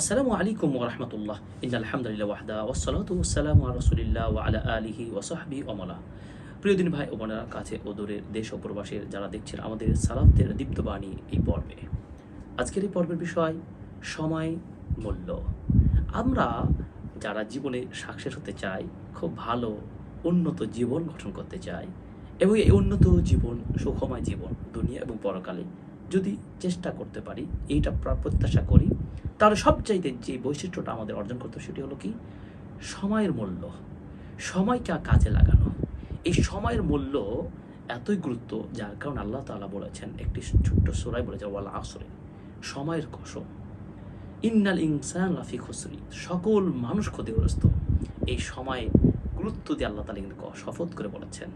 আসসালামু আলাইকুম ওরহমতুল্লাহ ইন আলহামদুলিল্লাহ ওয়াহদা ওসালাতু ওসালামু রসুলিল্লাহ ওয়া আলা আলিহি ওয়াসাহবি অমলা প্রিয় দিন ভাই ও বোনেরা, কাছে ও দূরের দেশ ও প্রবাসের যারা দেখছেন আমাদের সালাফদের দীপ্তবাণী এই পর্বে। আজকের এই পর্বের বিষয়, সময়, মূল্য। আমরা যারা জীবনে সাকসেস হতে চাই, খুব ভালো, উন্নত জীবন গঠন করতে চাই এবং এই উন্নত জীবন সুখময় জীবন, দুনিয়া এবং পরকালে যদি চেষ্টা করতে পারি, এইটা প্রত্যাশা করি, তাহলে সবচাইতে যে বৈশিষ্ট্যটা আমাদের অর্জন করতে সেটি হলো কি? সময়ের মূল্য। সময়কে কাজে লাগানো। এই সময়ের মূল্য এতই গুরুত্ব যার কারণে আল্লাহ তাআলা বলেছেন, একটি ছোট্ট সোরাই বলেছে, ওয়াল আসরে সময়ের কসম। ইন্নাল ইনসান লাফি খুসরি। সকল মানুষ ক্ষতিগ্রস্ত। এই সময়ে গুরুত্ব দিয়ে আল্লাহ তালা কিন্তু শপথ করে বলেছেন।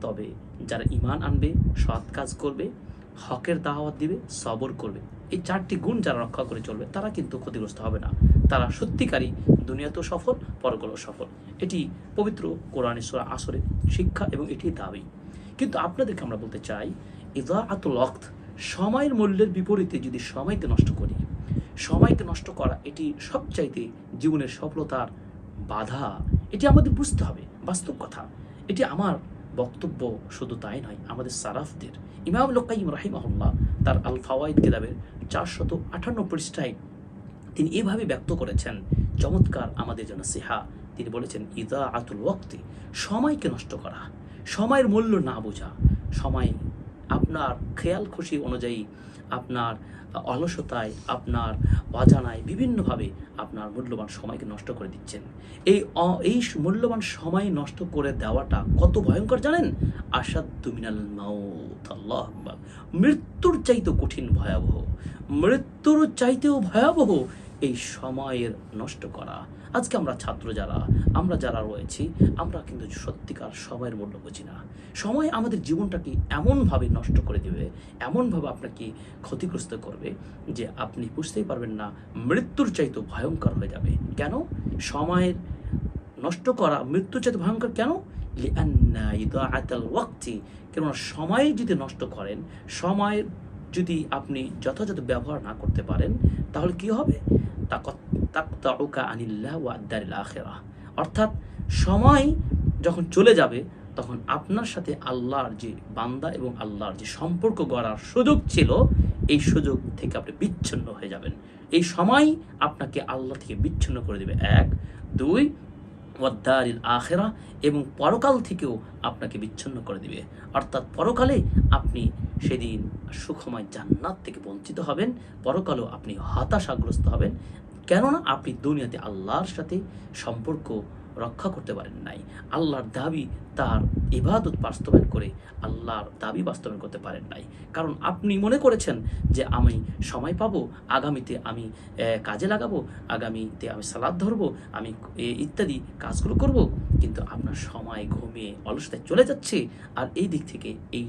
তবে যারা ইমান আনবে, সৎ কাজ করবে হকের দাওয়াত দিবে, সবর করবে। এই চারটি গুণ যারা রক্ষা করে চলবে, তারা কিন্তু ক্ষতিগ্রস্ত হবে না। তারা সত্যিকারী দুনিয়াতেও সফল, পরকালেও সফল। এটি পবিত্র কোরআনে সুরা আসরে শিক্ষা এবং এটি দাবি। কিন্তু আপনাদেরকে আমরা বলতে চাই ইদা আতুল অক্ত সময়ের মূল্যের বিপরীতে যদি সময়কে নষ্ট করি, সময়কে নষ্ট করা এটি সবচাইতে জীবনের সফলতার বাধা। এটি আমাদের বুঝতে হবে, বাস্তব কথা। এটি আমার বক্তব্য শুধু তাই নয়, আমাদের সারাফদের। ইমাম লোকাইম রাহিমাহুল্লাহ তার আল ফাওয়াইদ কেদাবের চারশত আঠান্ন পৃষ্ঠায় তিনি এভাবে ব্যক্ত করেছেন, চমৎকার আমাদের জন্য সিহা। তিনি বলেছেন, ইদা আতুল ওয়াক্তি, সময়কে নষ্ট করা, সময়ের মূল্য না বোঝা, সময় আপনার খেয়াল খুশি অনুযায়ী, আপনার অলসতায়, আপনার অজানায় বিভিন্নভাবে আপনার মূল্যবান সময়কে নষ্ট করে দিচ্ছেন। এই এই মূল্যবান সময় নষ্ট করে দেওয়াটা কত ভয়ঙ্কর জানেন? আসাদ দুমিনাল মাউত, আল্লাহ। মৃত্যুর চাইতেও কঠিন, ভয়াবহ। মৃত্যুর চাইতেও ভয়াবহ এই সময়ের নষ্ট করা। আজকে আমরা ছাত্র যারা, আমরা যারা রয়েছি, আমরা কিন্তু সত্যিকার সময়ের মূল্য বুঝি না। সময় আমাদের জীবনটাকে এমনভাবে নষ্ট করে দেবে, এমনভাবে আপনাকে ক্ষতিগ্রস্ত করবে যে আপনি বুঝতেই পারবেন না, মৃত্যুর চাইতে ভয়ঙ্কর হয়ে যাবে। কেন? সময়ের নষ্ট করা, মৃত্যুর চাইতে ভয়ঙ্কর কেন? কেননা সময় যদি নষ্ট করেন সময়ের যদি আপনি যথাযথ ব্যবহার না করতে পারেন, তাহলে কি হবে? আদারিল আখেরা অর্থাৎ সময় যখন চলে যাবে, তখন আপনার সাথে আল্লাহর যে বান্দা এবং আল্লাহর যে সম্পর্ক গড়ার সুযোগ ছিল, এই সুযোগ থেকে আপনি বিচ্ছিন্ন হয়ে যাবেন। এই সময় আপনাকে আল্লাহ থেকে বিচ্ছিন্ন করে দেবে। এক, দুই ওয়াদ্দারিল আখেরা এবং পরকাল থেকেও আপনাকে বিচ্ছিন্ন করে দিবে। অর্থাৎ পরকালে আপনি সেদিন সুখময় জান্নাত থেকে বঞ্চিত হবেন, পরকালেও আপনি হতাশাগ্রস্ত হবেন। কেননা আপনি দুনিয়াতে আল্লাহর সাথে সম্পর্ক রক্ষা করতে পারেন নাই। আল্লাহর দাবি তার ইবাদত বাস্তবায়ন করে আল্লাহর দাবি বাস্তবায়ন করতে পারেন নাই। কারণ আপনি মনে করেছেন যে আমি সময় পাবো, আগামীতে আমি কাজে লাগাবো, আগামীতে আমি সালাদ ধরবো, আমি ইত্যাদি কাজগুলো করব। কিন্তু আপনার সময় ঘুমিয়ে অলসতায় চলে যাচ্ছে আর এই দিক থেকে এই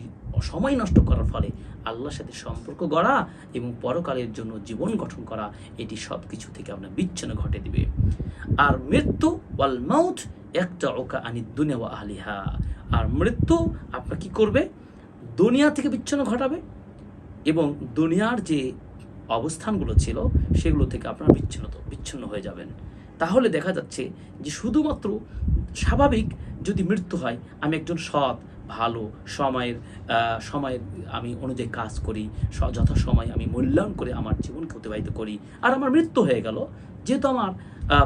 সময় নষ্ট করার ফলে আল্লাহর সাথে সম্পর্ক গড়া এবং পরকালের জন্য জীবন গঠন করা, এটি সব কিছু থেকে আপনার বিচ্ছিন্ন ঘটে দিবে। আর মৃত্যু ওয়াল মাউথ একটা ওকা আনি দুনিয়া ওয়া আহলিহা। আর মৃত্যু আপনার কি করবে? দুনিয়া থেকে বিচ্ছিন্ন ঘটাবে এবং দুনিয়ার যে অবস্থানগুলো ছিল সেগুলো থেকে আপনার বিচ্ছিন্ন বিচ্ছিন্ন হয়ে যাবেন। তাহলে দেখা যাচ্ছে যে শুধুমাত্র স্বাভাবিক যদি মৃত্যু হয়, আমি একজন সৎ, ভালো, সময়ের সময়ের আমি অনুযায়ী কাজ করি, স- যথাসময়ে আমি মূল্যায়ন করে আমার জীবনকে অতিবাহিত করি, আর আমার মৃত্যু হয়ে গেল, যেহেতু আমার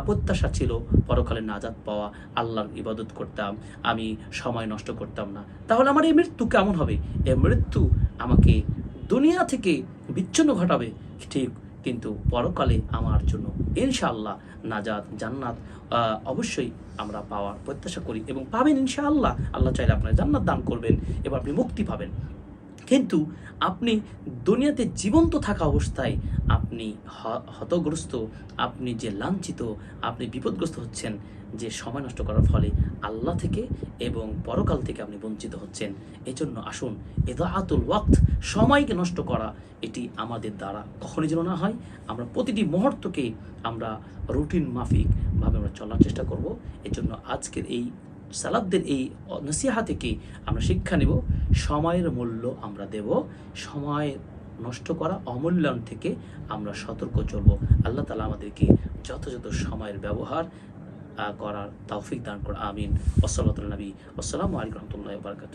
প্রত্যাশা ছিল পরকালে নাজাদ পাওয়া, আল্লাহর ইবাদত করতাম, আমি সময় নষ্ট করতাম না, তাহলে আমার এই মৃত্যু কেমন হবে? এই মৃত্যু আমাকে দুনিয়া থেকে বিচ্ছিন্ন ঘটাবে, ঠিক কিন্তু পরকালে আমার জন্য ইনশাআল্লাহ নাজাদ জান্নাত অবশ্যই আমরা পাওয়ার প্রত্যাশা করি এবং পাবেন ইনশাআল্লাহ। আল্লাহ চাইলে আপনার জান্নাত দান করবেন এবং আপনি মুক্তি পাবেন। কিন্তু আপনি দুনিয়াতে জীবন্ত থাকা অবস্থায় আপনি হতগ্রস্ত, আপনি যে লাঞ্ছিত, আপনি বিপদগ্রস্ত হচ্ছেন, যে সময় নষ্ট করার ফলে আল্লাহ থেকে এবং পরকাল থেকে আপনি বঞ্চিত হচ্ছেন। এজন্য আসুন এদাহাতুল ওয়াক্ত, সময়কে নষ্ট করা, এটি আমাদের দ্বারা কখনই যেন না হয়। আমরা প্রতিটি মুহূর্তকে আমরা রুটিন মাফিক ভাবে আমরা চলার চেষ্টা করব। এজন্য আজকের এই সালাদদের এই নসিহা থেকে আমরা শিক্ষা নেব। সময়ের মূল্য আমরা দেব। সময় নষ্ট করা অমূল্যায়ন থেকে আমরা সতর্ক চলব। আল্লাহ তালা আমাদেরকে যথাযথ সময়ের ব্যবহার করার তৌফিক দান করা আমিন। ওসলাত নবী। আসসালামু আলাইকুম রহমতুল্লাহ বারকাত